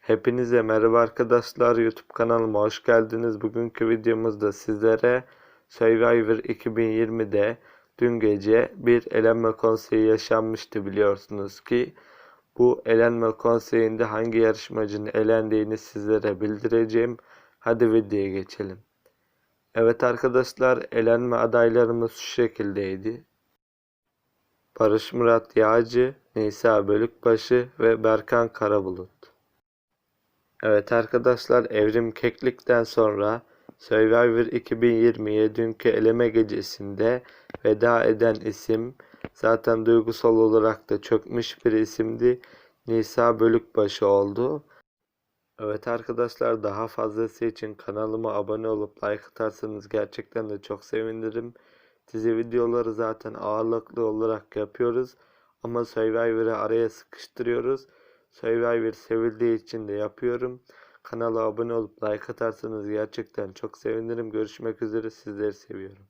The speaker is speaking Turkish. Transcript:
Hepinize merhaba arkadaşlar YouTube kanalıma hoş geldiniz. Bugünkü videomuzda sizlere Survivor 2020'de dün gece bir elenme konseyi yaşanmıştı biliyorsunuz ki bu elenme konseyinde hangi yarışmacının elendiğini sizlere bildireceğim. Hadi videoya geçelim. Evet arkadaşlar elenme adaylarımız şu şekildeydi. Barış Murat Yağcı, Nisa Bölükbaşı ve Berkan Karabulut. Evet arkadaşlar Evrim Keklik'ten sonra Survivor 2020'ye dünkü eleme gecesinde veda eden isim zaten duygusal olarak da çökmüş bir isimdi. Nisa Bölükbaşı oldu. Evet arkadaşlar daha fazlası için kanalıma abone olup like atarsanız gerçekten de çok sevinirim. Dizi videoları zaten ağırlıklı olarak yapıyoruz ama Survivor'ı araya sıkıştırıyoruz. Survivor sevildiği için de yapıyorum. Kanala abone olup like atarsanız gerçekten çok sevinirim. Görüşmek üzere sizleri seviyorum.